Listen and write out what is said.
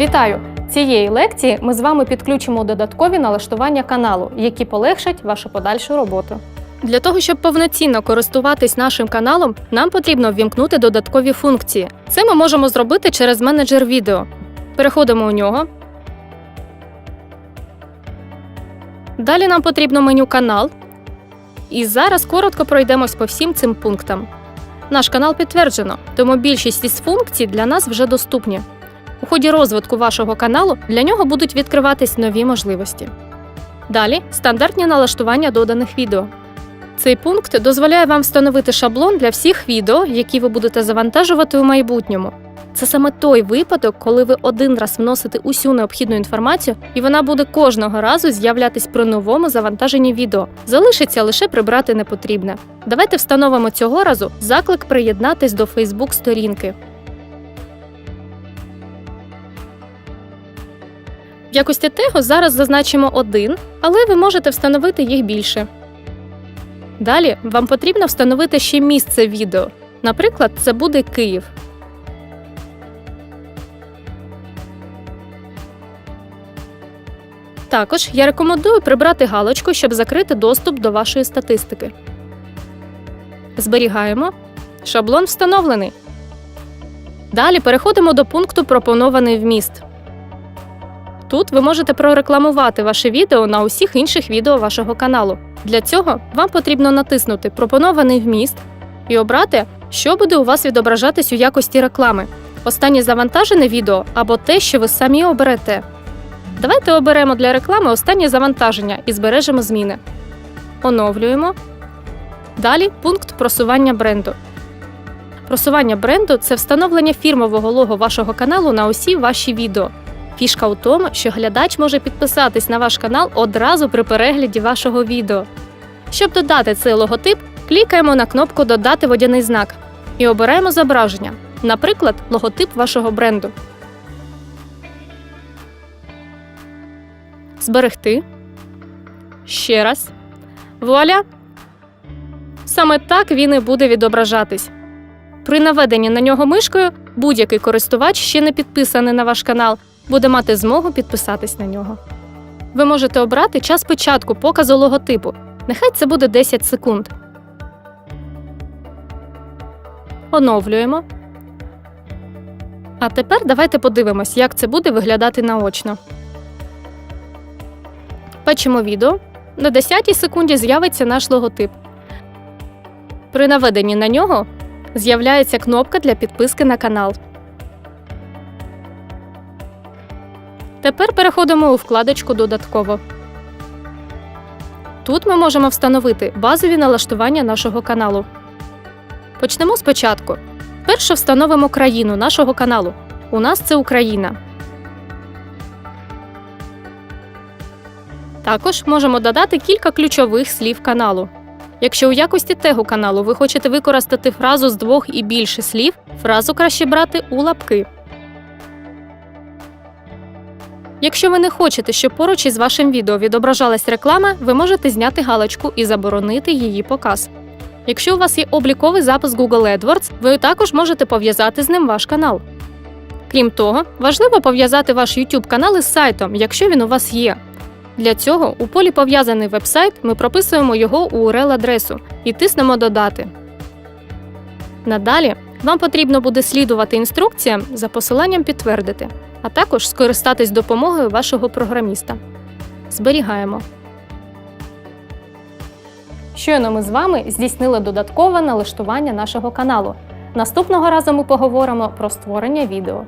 Вітаю! Цієї лекції ми з вами підключимо додаткові налаштування каналу, які полегшать вашу подальшу роботу. Для того, щоб повноцінно користуватись нашим каналом, нам потрібно ввімкнути додаткові функції. Це ми можемо зробити через менеджер відео. Переходимо у нього. Далі нам потрібно меню канал. І зараз коротко пройдемось по всім цим пунктам. Наш канал підтверджено, тому більшість із функцій для нас вже доступні. У ході розвитку вашого каналу для нього будуть відкриватись нові можливості. Далі стандартні налаштування доданих відео. Цей пункт дозволяє вам встановити шаблон для всіх відео, які ви будете завантажувати у майбутньому. Це саме той випадок, коли ви один раз вносите усю необхідну інформацію, і вона буде кожного разу з'являтись при новому завантаженні відео. Залишиться лише прибрати непотрібне. Давайте встановимо цього разу заклик приєднатись до Facebook сторінки. В якості тегу зараз зазначимо один, але ви можете встановити їх більше. Далі вам потрібно встановити ще місце відео. Наприклад, це буде Київ. Також я рекомендую прибрати галочку, щоб закрити доступ до вашої статистики. Зберігаємо. Шаблон встановлений. Далі переходимо до пункту Пропонований вміст. Тут ви можете прорекламувати ваше відео на усіх інших відео вашого каналу. Для цього вам потрібно натиснути Пропонований вміст і обрати, що буде у вас відображатись у якості реклами. Останнє завантажене відео або те, що ви самі оберете. Давайте оберемо для реклами останнє завантаження і збережемо зміни. Оновлюємо. Далі пункт просування бренду. Просування бренду це встановлення фірмового лого вашого каналу на усі ваші відео. Фішка у тому, що глядач може підписатись на ваш канал одразу при перегляді вашого відео. Щоб додати цей логотип, клікаємо на кнопку Додати водяний знак і обираємо зображення, наприклад, логотип вашого бренду. Зберегти. Ще раз. Вуаля! Саме так він і буде відображатись. При наведенні на нього мишкою будь-який користувач, ще не підписаний на ваш канал, буде мати змогу підписатись на нього. Ви можете обрати час початку показу логотипу. Нехай це буде 10 секунд. Оновлюємо. А тепер давайте подивимось, як це буде виглядати наочно. Бачимо відео. На 10 секунді з'явиться наш логотип. При наведенні на нього з'являється кнопка для підписки на канал. Тепер переходимо у вкладочку Додатково. Тут ми можемо встановити базові налаштування нашого каналу. Почнемо спочатку. Перше встановимо країну нашого каналу. У нас це Україна. Також можемо додати кілька ключових слів каналу. Якщо у якості тегу каналу ви хочете використати фразу з двох і більше слів, фразу краще брати у лапки. Якщо ви не хочете, щоб поруч із вашим відео відображалась реклама, ви можете зняти галочку і заборонити її показ. Якщо у вас є обліковий запис Google AdWords, ви також можете пов'язати з ним ваш канал. Крім того, важливо пов'язати ваш YouTube канал із сайтом, якщо він у вас є. Для цього у полі Пов'язаний вебсайт ми прописуємо його URL-адресу і тиснемо Додати. Надалі вам потрібно буде слідувати інструкціям за посиланням підтвердити, а також скористатись допомогою вашого програміста. Зберігаємо. Щойно ми з вами здійснили додаткове налаштування нашого каналу. Наступного разу ми поговоримо про створення відео.